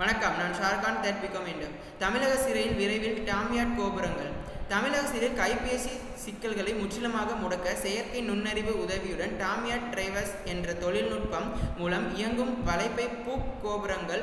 வணக்கம். நான் ஷார்கான் that become வேண்டும் தமிழக சிறையில் விரைவில் டாமியாட் கோபுரங்கள். தமிழக சிறையில் கைபேசி சிக்கல்களை முற்றிலுமாக முடக்க செயற்கை நுண்ணறிவு உதவியுடன் டாமியாட் டிரைவர்ஸ் என்ற தொழில்நுட்பம் மூலம் இயங்கும் வலைப்பை பூக் கோபுரங்கள்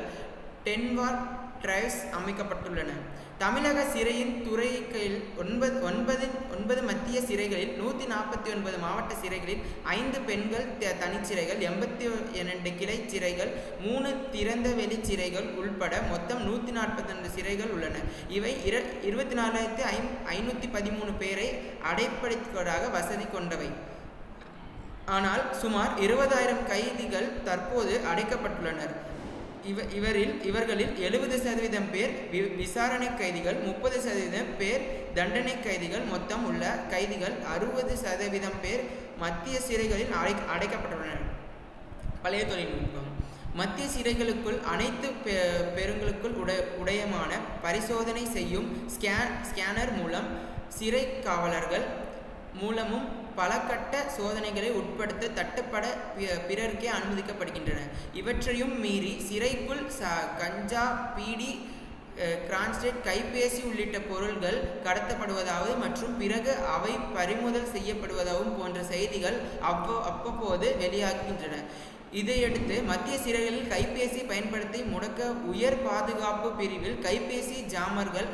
டென்வார்க் டிரைவ்ஸ் அமைக்கப்பட்டுள்ளன. தமிழக சிறையின் துறைகளில் ஒன்பது ஒன்பது ஒன்பது மத்திய சிறைகளில் நூற்றி நாற்பத்தி ஒன்பது மாவட்ட சிறைகளில் ஐந்து பெண்கள் த- தனிச்சிறைகள் எண்பத்தி இரண்டு கிளை சிறைகள் மூணு திறந்த வெளி சிறைகள் உள்பட மொத்தம் நூற்றி நாற்பத்தி சிறைகள் உள்ளன. இவை இர இருபத்தி நாலாயிரத்தி ஐ ஐநூற்றி பதிமூணு பேரை அடைப்படுத்துவதாக வசதி கொண்டவை. ஆனால் சுமார் இருபதாயிரம் கைதிகள் தற்போது அடைக்கப்பட்டுள்ளனர். இவ இவரில் இவர்களில் எழுபது சதவீதம் பேர் வி விசாரணை கைதிகள் முப்பது சதவீதம் பேர் தண்டனை கைதிகள் மொத்தம் உள்ள கைதிகள் அறுபது சதவீதம் பேர் மத்திய சிறைகளில் அடை அடைக்கப்பட்டுள்ளனர். பழைய தொழில்நுட்பம். மத்திய சிறைகளுக்குள் அனைத்து பெ- பெருங்களுக்குள் உட உடையமான பரிசோதனை செய்யும் ஸ்கேன் ஸ்கேனர் மூலம் சிறை காவலர்கள் மூலமும் பல கட்ட சோதனைகளை உட்படுத்த தட்டுப்பட பிறருக்கே அனுமதிக்கப்படுகின்றன. இவற்றையும் மீறி சிறைக்குள் ச கஞ்சா பீடி கிரான்ஸ்டேட் கைபேசி உள்ளிட்ட பொருள்கள் கடத்தப்படுவதாவது மற்றும் பிறகு அவை பறிமுதல் செய்யப்படுவதாகவும் போன்ற செய்திகள் அவ்வ அவ்வப்போது வெளியாகின்றன. இதையடுத்து மத்திய சிறைகளில் கைபேசி பயன்படுத்தி முடக்க உயர் பாதுகாப்பு பிரிவில் கைபேசி ஜாமர்கள்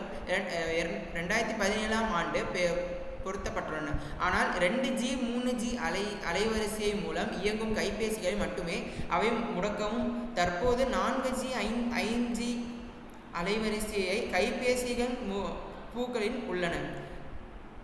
ரெண்டாயிரத்தி பதினேழாம் ஆண்டு பெ- பொருத்தப்பட்டுள்ளன. ஆனால் ரெண்டு ஜி மூணு ஜி அலை அலைவரிசை மூலம் இயங்கும் கைபேசிகளை மட்டுமே அவை முடக்கவும் தற்போது நான்கு ஜி ஐந் ஐந்து ஜி அலைவரிசையை கைபேசிகள் பூக்களில் உள்ளன.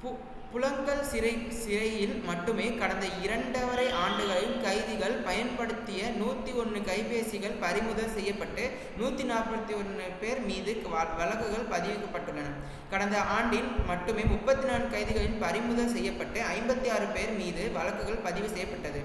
பூ புலங்கல் சிறை சிறையில் மட்டுமே கடந்த இரண்டரை ஆண்டுகளில் கைதிகள் பயன்படுத்திய நூற்றி ஒன்று கைபேசிகள் பறிமுதல் செய்யப்பட்டு நூற்றி நாற்பத்தி ஒன்று பேர் மீது வ- வழக்குகள் பதிவிக்கப்பட்டுள்ளன. கடந்த ஆண்டில் மட்டுமே முப்பத்தி நான்கு கைதிகளின் பறிமுதல் செய்யப்பட்டு ஐம்பத்தி ஆறு பேர் மீது வழக்குகள் பதிவு செய்யப்பட்டது.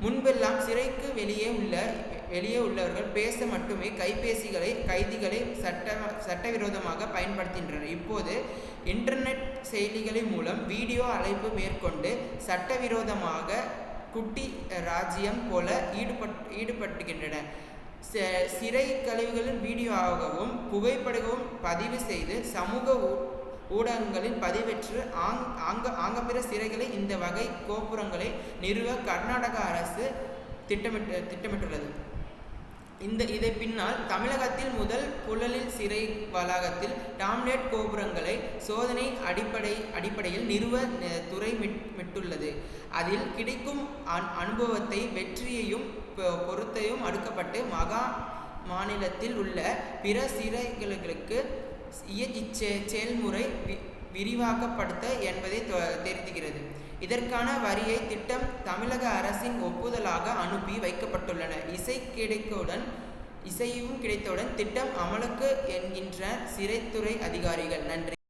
முன்பெல்லாம் சிறைக்கு வெளியே உள்ள வெளியே உள்ளவர்கள் பேச மட்டுமே கைபேசிகளை கைதிகளை சட்ட சட்டவிரோதமாக பயன்படுத்துகின்றனர். இப்போது இன்டர்நெட் செயலிகளின் மூலம் வீடியோ அழைப்பு மேற்கொண்டு சட்டவிரோதமாக குட்டி ராஜ்யம் போல ஈடுபட் ஈடுபட்டுகின்றன. ச- சிறை கழிவுகளின் வீடியோவாகவும் புகைப்படவும் பதிவு செய்து சமூக ஊ- ஊடகங்களில் பதிவேற்று ஆங் ஆங்க ஆங்கப்பிற சிறைகளை இந்த வகை கோபுரங்களை நிறுவ கர்நாடக அரசு திட்டமிட்டு திட்டமிட்டுள்ளது. இந்த இதை பின்னால் தமிழகத்தில் முதல் புழலில் சிறை வளாகத்தில் டாம்லேட் கோபுரங்களை சோதனை அடிப்படை அடிப்படையில் நிறுவ துறை மிட்டுள்ளது. அதில் கிடைக்கும் அனுபவத்தை வெற்றியையும் பொ- அடுக்கப்பட்டு மகா மாநிலத்தில் உள்ள பிற சிறைகளுக்கு இய- செயல்முறை வி- விரிவாக்கப்படுத்த என்பதை தொ- இதற்கான வரியை திட்டம் தமிழக அரசின் ஒப்புதலாக அனுப்பி வைக்கப்பட்டுள்ளன. இசை கிடைக்கவுடன் இசையும் கிடைத்தவுடன் திட்டம் அமலுக்கு என்கின்ற சிறைத்துறை அதிகாரிகள் நன்றி.